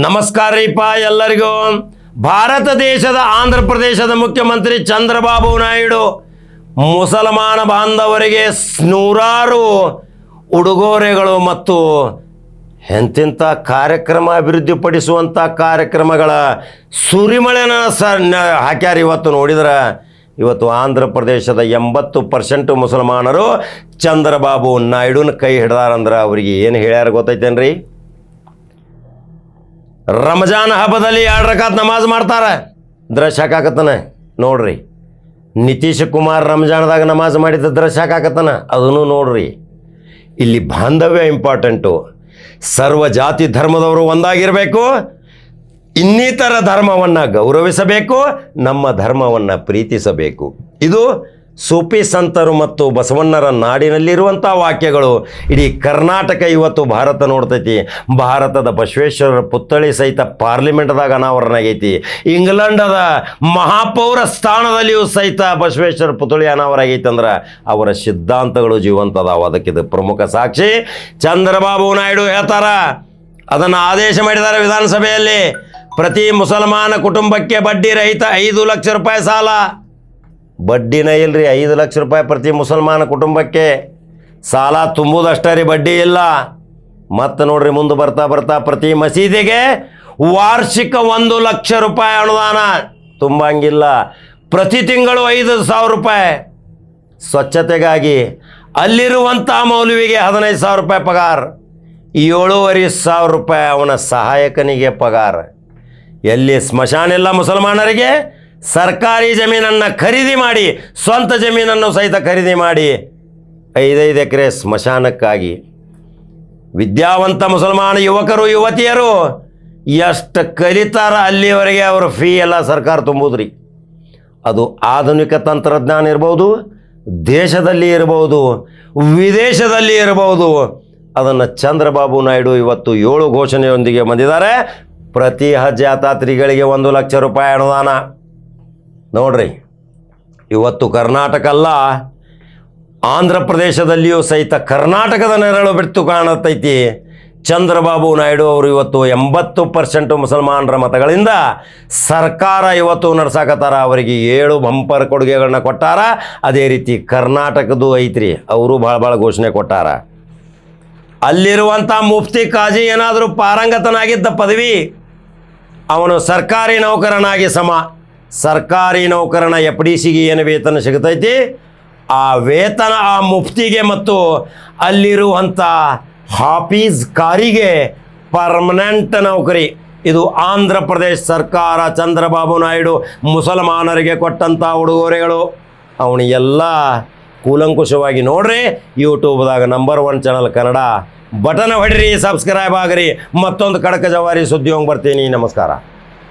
ನಮಸ್ಕಾರ ರೀಪ ಎಲ್ಲರಿಗೂ. ಭಾರತ ದೇಶದ ಆಂಧ್ರ ಪ್ರದೇಶದ ಮುಖ್ಯಮಂತ್ರಿ ಚಂದ್ರಬಾಬು ನಾಯ್ಡು ಮುಸಲ್ಮಾನ ಬಾಂಧವರಿಗೆ ನೂರಾರು ಉಡುಗೊರೆಗಳು ಮತ್ತು ಎಂತೆಂಥ ಕಾರ್ಯಕ್ರಮ ಅಭಿವೃದ್ಧಿಪಡಿಸುವಂಥ ಕಾರ್ಯಕ್ರಮಗಳ ಸುರಿಮಳೆನ ಸ ಹಾಕ್ಯಾರ ಇವತ್ತು ನೋಡಿದ್ರೆ? ಇವತ್ತು ಆಂಧ್ರ ಪ್ರದೇಶದ ಎಂಬತ್ತು ಪರ್ಸೆಂಟ್ ಮುಸಲ್ಮಾನರು ಚಂದ್ರಬಾಬು ನಾಯ್ಡುನ ಕೈ ಹಿಡ್ದಾರಂದ್ರೆ ಅವರಿಗೆ ಏನು ಹೇಳ್ಯಾರ ಗೊತ್ತೈತೇನ್ರಿ? ರಂಜಾನ್ ಹಬ್ಬದಲ್ಲಿ ಎರಡು ರಕಾತ್ ನಮಾಜ್ ಮಾಡ್ತಾರೆ. ದೃಶ್ಯ ಹಾಕಾಕತ್ತಾನೆ ನೋಡ್ರಿ. ನಿತೀಶ್ ಕುಮಾರ್ ರಂಜಾನ್ದಾಗ ನಮಾಜ್ ಮಾಡಿದ ದೃಶ್ಯ ಹಾಕಾಕತ್ತಾನ ಅದನ್ನು ನೋಡ್ರಿ. ಇಲ್ಲಿ ಬಾಂಧವ್ಯ ಇಂಪಾರ್ಟೆಂಟು ಸರ್ವ ಜಾತಿ ಧರ್ಮದವರು ಒಂದಾಗಿರಬೇಕು. ಇನ್ನಿತರ ಧರ್ಮವನ್ನು ಗೌರವಿಸಬೇಕು. ನಮ್ಮ ಧರ್ಮವನ್ನು ಪ್ರೀತಿಸಬೇಕು. ಇದು ಸೂಫಿ ಸಂತರು ಮತ್ತು ಬಸವಣ್ಣರ ನಾಡಿನಲ್ಲಿರುವಂಥ ವಾಕ್ಯಗಳು. ಇಡೀ ಕರ್ನಾಟಕ ಇವತ್ತು ಭಾರತ ನೋಡ್ತೈತಿ. ಭಾರತದ ಬಸವೇಶ್ವರರ ಪುತ್ಥಳಿ ಸಹಿತ ಪಾರ್ಲಿಮೆಂಟ್ದಾಗ ಅನಾವರಣ ಆಗೈತಿ ಇಂಗ್ಲೆಂಡದ ಮಹಾಪೌರ ಸ್ಥಾನದಲ್ಲಿಯೂ ಸಹಿತ ಬಸವೇಶ್ವರ ಪುತ್ಥಳಿ ಅನಾವರ ಆಗೈತಿ ಅಂದ್ರೆ ಅವರ ಸಿದ್ಧಾಂತಗಳು ಜೀವಂತದಾವ. ಅದಕ್ಕಿದು ಪ್ರಮುಖ ಸಾಕ್ಷಿ. ಚಂದ್ರಬಾಬು ನಾಯ್ಡು ಹೇಳ್ತಾರ. ಅದನ್ನು ಆದೇಶ ಮಾಡಿದ್ದಾರೆ ವಿಧಾನಸಭೆಯಲ್ಲಿ. ಪ್ರತಿ ಮುಸಲ್ಮಾನ ಕುಟುಂಬಕ್ಕೆ ಬಡ್ಡಿ ರಹಿತ ಐದು ಲಕ್ಷ ರೂಪಾಯಿ ಸಾಲ. ಬಡ್ಡಿನ ಇಲ್ರಿ ಐದು ಲಕ್ಷ ರೂಪಾಯಿ ಪ್ರತಿ ಮುಸಲ್ಮಾನ ಕುಟುಂಬಕ್ಕೆ ಸಾಲ ತುಂಬುದಷ್ಟೇ ರೀ ಬಡ್ಡಿ ಇಲ್ಲ. ಮತ್ತೆ ನೋಡ್ರಿ ಮುಂದೆ ಬರ್ತಾ ಬರ್ತಾ ಪ್ರತಿ ಮಸೀದಿಗೆ ವಾರ್ಷಿಕ ಒಂದು ಲಕ್ಷ ರೂಪಾಯಿ ಅನುದಾನ ತುಂಬಂಗಿಲ್ಲ. ಪ್ರತಿ ತಿಂಗಳು ಐದು ಸಾವಿರ ರೂಪಾಯಿ. ಸ್ವಚ್ಛತೆಗಾಗಿ ಅಲ್ಲಿರುವಂಥ ಮೌಲ್ಯವಿಗೆ ಹದಿನೈದು ಸಾವಿರ ರೂಪಾಯಿ ಪಗಾರ. ಏಳೂವರೆ ಸಾವಿರ ರೂಪಾಯಿ ಅವನ ಸಹಾಯಕನಿಗೆ ಪಗಾರ. ಎಲ್ಲಿ ಸ್ಮಶಾನ ಇಲ್ಲ ಮುಸಲ್ಮಾನರಿಗೆ ಸರ್ಕಾರಿ ಜಮೀನನ್ನು ಖರೀದಿ ಮಾಡಿ, ಸ್ವಂತ ಜಮೀನನ್ನು ಸಹಿತ ಖರೀದಿ ಮಾಡಿ, ಐದೈದು ಎಕರೆ ಸ್ಮಶಾನಕ್ಕಾಗಿ ವಿದ್ಯಾವಂತ ಮುಸಲ್ಮಾನ ಯುವಕರು, ಯುವತಿಯರು, ಎಷ್ಟು ಕಲಿತಾರ ಅಲ್ಲಿವರೆಗೆ ಅವರ ಫೀ ಎಲ್ಲ ಸರ್ಕಾರ ತುಂಬುದ್ರಿ. ಅದು ಆಧುನಿಕ ತಂತ್ರಜ್ಞಾನ ಇರ್ಬೋದು, ದೇಶದಲ್ಲಿ ಇರಬಹುದು ವಿದೇಶದಲ್ಲಿ ಇರಬಹುದು ಅದನ್ನು ಚಂದ್ರಬಾಬು ನಾಯ್ಡು ಇವತ್ತು ಏಳು ಘೋಷಣೆಯೊಂದಿಗೆ ಬಂದಿದ್ದಾರೆ. ಪ್ರತಿ ಹಜ್ ಯಾತ್ರಾತ್ರಿಗಳಿಗೆ ಒಂದು ಲಕ್ಷ ರೂಪಾಯಿ ಅನುದಾನ. ನೋಡ್ರಿ, ಇವತ್ತು ಕರ್ನಾಟಕ ಅಲ್ಲ, ಆಂಧ್ರ ಪ್ರದೇಶದಲ್ಲಿಯೂ ಸಹಿತ ಕರ್ನಾಟಕದ ನೆರಳು ಬಿಟ್ಟು ಕಾಣತೈತಿ. ಚಂದ್ರಬಾಬು ನಾಯ್ಡು ಅವರು ಇವತ್ತು ಎಂಬತ್ತು ಪರ್ಸೆಂಟು ಮುಸಲ್ಮಾನರ ಮತಗಳಿಂದ ಸರ್ಕಾರ ಇವತ್ತು ನಡ್ಸಾಕತ್ತಾರ. ಅವರಿಗೆ ಏಳು ಬಂಪರ್ ಕೊಡುಗೆಗಳನ್ನ ಕೊಟ್ಟಾರ. ಅದೇ ರೀತಿ ಕರ್ನಾಟಕದ್ದು ಐತ್ರಿ, ಅವರು ಭಾಳ ಭಾಳ ಘೋಷಣೆ ಕೊಟ್ಟಾರ. ಅಲ್ಲಿರುವಂಥ ಮುಫ್ತಿ ಕಾಜಿ ಏನಾದರೂ ಪಾರಂಗತನಾಗಿದ್ದ ಪದವಿ, ಅವನು ಸರ್ಕಾರಿ ನೌಕರನಾಗಿ ಸಮ ಸರ್ಕಾರಿ ನೌಕರನ ಎಫ್ ಡಿ ಸಿಗೆ ಏನು ವೇತನ ಸಿಗ್ತೈತಿ? ಆ ವೇತನ, ಆ ಮುಫ್ತಿಗೆ ಮತ್ತು ಅಲ್ಲಿರುವಂಥ ಹಾಫೀಸ್ ಕಾರಿಗೆ ಪರ್ಮನೆಂಟ್ ನೌಕರಿ. ಇದು ಆಂಧ್ರ ಪ್ರದೇಶ ಸರ್ಕಾರ, ಚಂದ್ರಬಾಬು ನಾಯ್ಡು ಮುಸಲ್ಮಾನರಿಗೆ ಕೊಟ್ಟಂಥ ಉಡುಗೊರೆಗಳು. ಅವನಿಗೆಲ್ಲ ಕೂಲಂಕುಷವಾಗಿ ನೋಡ್ರಿ, ಯೂಟ್ಯೂಬ್ದಾಗ number one channel Kannada button ಹೊಡಿರಿ, subscribe ಆಗಿರಿ. ಮತ್ತೊಂದು ಕಡಕ ಜವಾರಿ ಸುದ್ದಿ ಹೋಗಿ ಬರ್ತೀನಿ. ನಮಸ್ಕಾರ.